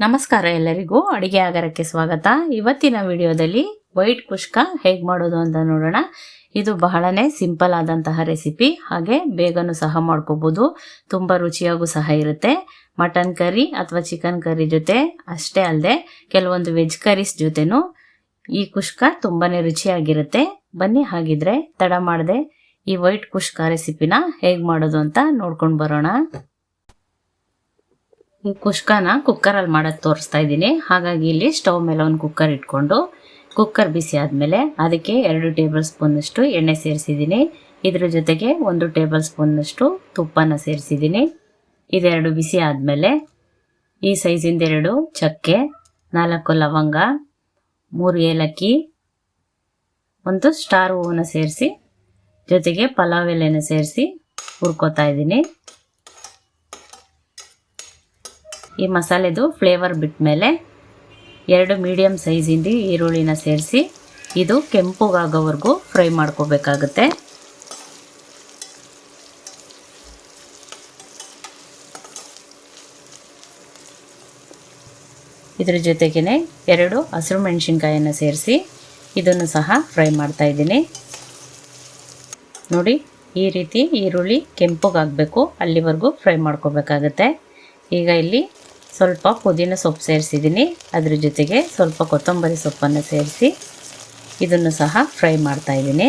ನಮಸ್ಕಾರ ಎಲ್ಲರಿಗೂ. ಅಡುಗೆ ಆಗರಕ್ಕೆ ಸ್ವಾಗತ. ಇವತ್ತಿನ ವಿಡಿಯೋದಲ್ಲಿ ವೈಟ್ ಕುಷ್ಕ ಹೇಗೆ ಮಾಡೋದು ಅಂತ ನೋಡೋಣ. ಇದು ಬಹಳನೇ ಸಿಂಪಲ್ ಆದಂತಹ ರೆಸಿಪಿ. ಹಾಗೆ ಬೇಗನೂ ಸಹ ಮಾಡ್ಕೋಬೋದು. ತುಂಬ ರುಚಿಯಾಗೂ ಸಹ ಇರುತ್ತೆ. ಮಟನ್ ಕರಿ ಅಥವಾ ಚಿಕನ್ ಕರಿ ಜೊತೆ ಅಷ್ಟೇ ಅಲ್ಲದೆ ಕೆಲವೊಂದು ವೆಜ್ ಕರೀಸ್ ಜೊತೆನೂ ಈ ಕುಷ್ಕ ತುಂಬಾನೇ ರುಚಿಯಾಗಿರುತ್ತೆ. ಬನ್ನಿ ಹಾಗಿದ್ರೆ ತಡ ಮಾಡದೆ ಈ ವೈಟ್ ಕುಷ್ಕ ರೆಸಿಪಿನ ಹೇಗೆ ಮಾಡೋದು ಅಂತ ನೋಡ್ಕೊಂಡು ಬರೋಣ. ಕುಷ್ಕನ ಕುಕ್ಕರಲ್ಲಿ ಮಾಡೋದು ತೋರಿಸ್ತಾ ಇದ್ದೀನಿ. ಹಾಗಾಗಿ ಇಲ್ಲಿ ಸ್ಟವ್ ಮೇಲೆ ಒಂದು ಕುಕ್ಕರ್ ಇಟ್ಕೊಂಡು ಕುಕ್ಕರ್ ಬಿಸಿ ಆದಮೇಲೆ ಅದಕ್ಕೆ ಎರಡು ಟೇಬಲ್ ಸ್ಪೂನಷ್ಟು ಎಣ್ಣೆ ಸೇರಿಸಿದ್ದೀನಿ. ಇದ್ರ ಜೊತೆಗೆ ಒಂದು ಟೇಬಲ್ ಸ್ಪೂನಷ್ಟು ತುಪ್ಪನ ಸೇರಿಸಿದ್ದೀನಿ. ಇದೆರಡು ಬಿಸಿ ಆದಮೇಲೆ ಈ ಸೈಜಿಂದ ಎರಡು ಚಕ್ಕೆ, ನಾಲ್ಕು ಲವಂಗ, ಮೂರು ಏಲಕ್ಕಿ, ಒಂದು ಸ್ಟಾರ್ ಹೂವನ್ನು ಸೇರಿಸಿ ಜೊತೆಗೆ ಪಲಾವ್ ಎಲೆನ ಸೇರಿಸಿ ಹುರ್ಕೋತಾ ಇದ್ದೀನಿ. ಈ ಮಸಾಲೆದು ಫ್ಲೇವರ್ ಬಿಟ್ಟ ಮೇಲೆ ಎರಡು ಮೀಡಿಯಮ್ ಸೈಜಿಂದ ಈರುಳ್ಳಿನ ಸೇರಿಸಿ ಇದು ಕೆಂಪುಗಾಗೋವರೆಗೂ ಫ್ರೈ ಮಾಡ್ಕೋಬೇಕಾಗುತ್ತೆ. ಇದ್ರ ಜೊತೆಗೇ ಎರಡು ಹಸಿರು ಮೆಣಸಿನ್ಕಾಯನ್ನು ಸೇರಿಸಿ ಇದನ್ನು ಸಹ ಫ್ರೈ ಮಾಡ್ತಾ ಇದ್ದೀನಿ. ನೋಡಿ, ಈ ರೀತಿ ಈರುಳ್ಳಿ ಕೆಂಪುಗಾಗಬೇಕು, ಅಲ್ಲಿವರೆಗೂ ಫ್ರೈ ಮಾಡ್ಕೋಬೇಕಾಗತ್ತೆ. ಈಗ ಇಲ್ಲಿ ಸ್ವಲ್ಪ ಪುದೀನ ಸೊಪ್ಪು ಸೇರಿಸಿದ್ದೀನಿ. ಅದ್ರ ಜೊತೆಗೆ ಸ್ವಲ್ಪ ಕೊತ್ತಂಬರಿ ಸೊಪ್ಪನ್ನು ಸೇರಿಸಿ ಇದನ್ನು ಸಹ ಫ್ರೈ ಮಾಡ್ತಾ ಇದ್ದೀನಿ.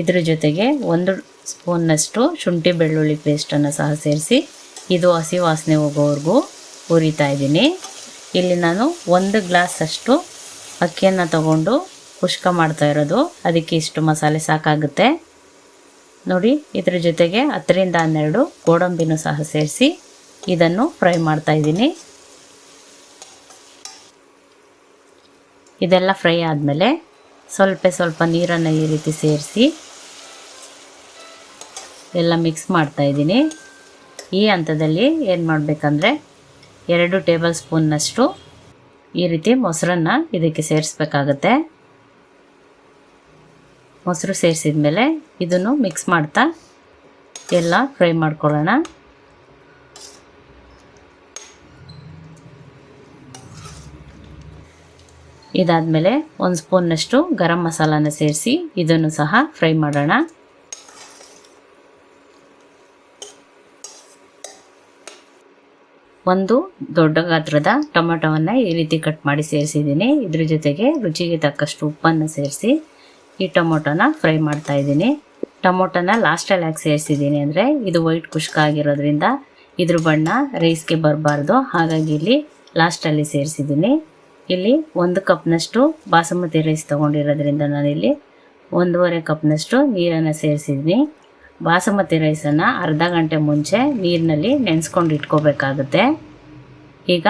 ಇದ್ರ ಜೊತೆಗೆ ಒಂದು ಸ್ಪೂನ್ನಷ್ಟು ಶುಂಠಿ ಬೆಳ್ಳುಳ್ಳಿ ಪೇಸ್ಟನ್ನು ಸಹ ಸೇರಿಸಿ ಇದು ಹಸಿ ವಾಸನೆ ಹೋಗೋವರೆಗೂ ಹುರಿತಾ ಇದ್ದೀನಿ. ಇಲ್ಲಿ ನಾನು ಒಂದು ಗ್ಲಾಸಷ್ಟು ಅಕ್ಕಿಯನ್ನು ತಗೊಂಡು ಕುಷ್ಕ ಮಾಡ್ತಾ ಇರೋದು. ಅದಕ್ಕೆ ಇಷ್ಟು ಮಸಾಲೆ ಸಾಕಾಗುತ್ತೆ. ನೋಡಿ, ಇದ್ರ ಜೊತೆಗೆ ಹತ್ತರಿಂದ ಹನ್ನೆರಡು ಗೋಡಂಬಿನೂ ಸಹ ಸೇರಿಸಿ ಇದನ್ನು ಫ್ರೈ ಮಾಡ್ತಾ ಇದ್ದೀನಿ. ಇದೆಲ್ಲ ಫ್ರೈ ಆದಮೇಲೆ ಸ್ವಲ್ಪ ಸ್ವಲ್ಪ ನೀರನ್ನು ಈ ರೀತಿ ಸೇರಿಸಿ ಎಲ್ಲ ಮಿಕ್ಸ್ ಮಾಡ್ತಾ ಇದ್ದೀನಿ. ಈ ಹಂತದಲ್ಲಿ ಏನು ಮಾಡಬೇಕಂದ್ರೆ ಎರಡು ಟೇಬಲ್ ಸ್ಪೂನ್ನಷ್ಟು ಈ ರೀತಿ ಮೊಸರನ್ನು ಇದಕ್ಕೆ ಸೇರಿಸ್ಬೇಕಾಗತ್ತೆ. ಮೊಸರು ಸೇರಿಸಿದ ಮೇಲೆ ಇದನ್ನು ಮಿಕ್ಸ್ ಮಾಡ್ತಾ ಎಲ್ಲ ಫ್ರೈ ಮಾಡ್ಕೊಳ್ಳೋಣ. ಇದಾದಮೇಲೆ ಒಂದು ಸ್ಪೂನ್ನಷ್ಟು ಗರಂ ಮಸಾಲಾನ ಸೇರಿಸಿ ಇದನ್ನು ಸಹ ಫ್ರೈ ಮಾಡೋಣ. ಒಂದು ದೊಡ್ಡ ಗಾತ್ರದ ಟೊಮೆಟೊವನ್ನು ಈ ರೀತಿ ಕಟ್ ಮಾಡಿ ಸೇರಿಸಿದ್ದೀನಿ. ಇದ್ರ ಜೊತೆಗೆ ರುಚಿಗೆ ತಕ್ಕಷ್ಟು ಉಪ್ಪನ್ನು ಸೇರಿಸಿ ಈ ಟೊಮೊಟೊನ ಫ್ರೈ ಮಾಡ್ತಾ ಇದ್ದೀನಿ. ಟೊಮೊಟೊನ ಲಾಸ್ಟಲ್ಲಿ ಹಾಕಿ ಸೇರಿಸಿದ್ದೀನಿ ಅಂದರೆ ಇದು ವೈಟ್ ಕುಷ್ಕ ಆಗಿರೋದ್ರಿಂದ ಇದ್ರ ಬಣ್ಣ ರೈಸ್ಗೆ ಬರಬಾರ್ದು. ಹಾಗಾಗಿ ಇಲ್ಲಿ ಲಾಸ್ಟಲ್ಲಿ ಸೇರಿಸಿದ್ದೀನಿ. ಇಲ್ಲಿ ಒಂದು ಕಪ್ನಷ್ಟು ಬಾಸುಮತಿ ರೈಸ್ ತೊಗೊಂಡಿರೋದ್ರಿಂದ ನಾನಿಲ್ಲಿ ಒಂದೂವರೆ ಕಪ್ನಷ್ಟು ನೀರನ್ನು ಸೇರಿಸಿದ್ದೀನಿ. ಬಾಸುಮತಿ ರೈಸನ್ನು ಅರ್ಧ ಗಂಟೆ ಮುಂಚೆ ನೀರಿನಲ್ಲಿ ನೆನೆಸ್ಕೊಂಡು ಇಟ್ಕೋಬೇಕಾಗುತ್ತೆ. ಈಗ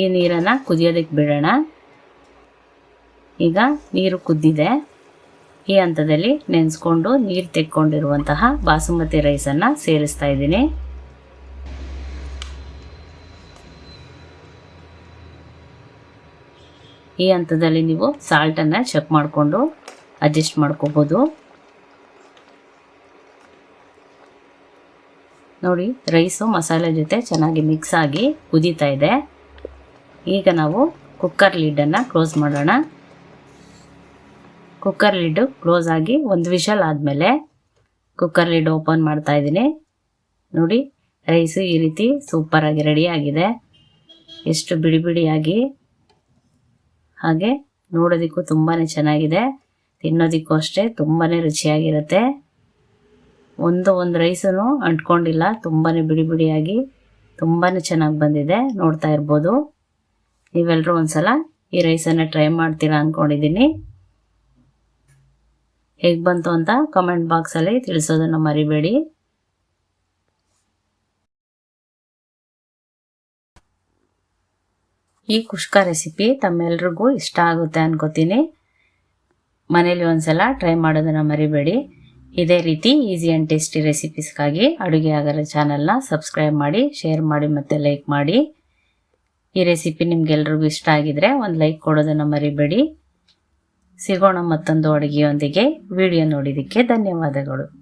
ಈ ನೀರನ್ನು ಕುದಿಯೋದಕ್ಕೆ ಬಿಡೋಣ. ಈಗ ನೀರು ಕುದ್ದಿದೆ. ಈ ಹಂತದಲ್ಲಿ ನೆನೆಸ್ಕೊಂಡು ನೀರು ತೆಕ್ಕೊಂಡಿರುವಂತಹ ಬಾಸುಮತಿ ರೈಸನ್ನು ಸೇರಿಸ್ತಾ ಇದ್ದೀನಿ. ಈ ಹಂತದಲ್ಲಿ ನೀವು ಸಾಲ್ಟನ್ನು ಚೆಕ್ ಮಾಡಿಕೊಂಡು ಅಡ್ಜಸ್ಟ್ ಮಾಡ್ಕೋಬೋದು. ನೋಡಿ ರೈಸು ಮಸಾಲೆ ಜೊತೆ ಚೆನ್ನಾಗಿ ಮಿಕ್ಸ್ ಆಗಿ ಕುದೀತಾ ಇದೆ. ಈಗ ನಾವು ಕುಕ್ಕರ್ ಲಿಡ್ಡನ್ನು ಕ್ಲೋಸ್ ಮಾಡೋಣ. ಕುಕ್ಕರ್ ಲಿಡ್ಡು ಕ್ಲೋಸ್ ಆಗಿ ಒಂದು ವಿಷಲ್ ಆದಮೇಲೆ ಕುಕ್ಕರ್ ಲಿಡ್ ಓಪನ್ ಮಾಡ್ತಾ ಇದ್ದೀನಿ. ನೋಡಿ ರೈಸು ಈ ರೀತಿ ಸೂಪರಾಗಿ ಆಗಿದೆ. ಎಷ್ಟು ಬಿಡಿ ಬಿಡಿಯಾಗಿ. ಹಾಗೆ ನೋಡೋದಕ್ಕೂ ತುಂಬಾ ಚೆನ್ನಾಗಿದೆ. ತಿನ್ನೋದಕ್ಕೂ ಅಷ್ಟೇ ತುಂಬಾ ರುಚಿಯಾಗಿರುತ್ತೆ. ಒಂದು ಒಂದು ರೈಸೂ ಅಂಟ್ಕೊಂಡಿಲ್ಲ ತುಂಬಾ ಬಿಡಿ ಬಿಡಿಯಾಗಿ ತುಂಬಾ ಚೆನ್ನಾಗಿ ಬಂದಿದೆ. ನೋಡ್ತಾ ಇರ್ಬೋದು. ನೀವೆಲ್ಲರೂ ಒಂದ್ಸಲ ಈ ರೈಸನ್ನು ಟ್ರೈ ಮಾಡ್ತೀರಾ ಅಂದ್ಕೊಂಡಿದ್ದೀನಿ ಹೇಗೆ ಬಂತು ಅಂತ ಕಮೆಂಟ್ ಬಾಕ್ಸಲ್ಲಿ ತಿಳಿಸೋದನ್ನು ಮರಿಬೇಡಿ. ಈ ಕುಷ್ಕ ರೆಸಿಪಿ ತಮ್ಮೆಲ್ರಿಗೂ ಇಷ್ಟ ಆಗುತ್ತೆ ಅನ್ಕೋತೀನಿ. ಮನೇಲಿ ಒಂದ್ಸಲ ಟ್ರೈ ಮಾಡೋದನ್ನು ಮರಿಬೇಡಿ. ಇದೇ ರೀತಿ ಈಸಿ ಆ್ಯಂಡ್ ಟೇಸ್ಟಿ ರೆಸಿಪೀಸ್ಗಾಗಿ ಅಡುಗೆ ಆಗರ ಚಾನಲ್ನ ಸಬ್ಸ್ಕ್ರೈಬ್ ಮಾಡಿ ಶೇರ್ ಮಾಡಿ ಮತ್ತು ಲೈಕ್ ಮಾಡಿ. ಈ ರೆಸಿಪಿ ನಿಮ್ಗೆಲ್ರಿಗೂ ಇಷ್ಟ ಆಗಿದ್ರೆ ಒಂದು ಲೈಕ್ ಕೊಡೋದನ್ನು ಮರಿಬೇಡಿ. ಸಿಗೋಣ ಮತ್ತೊಂದು ಅಡುಗೆಯೊಂದಿಗೆ ವಿಡಿಯೋ ನೋಡಿದ್ದಕ್ಕೆ ಧನ್ಯವಾದಗಳು.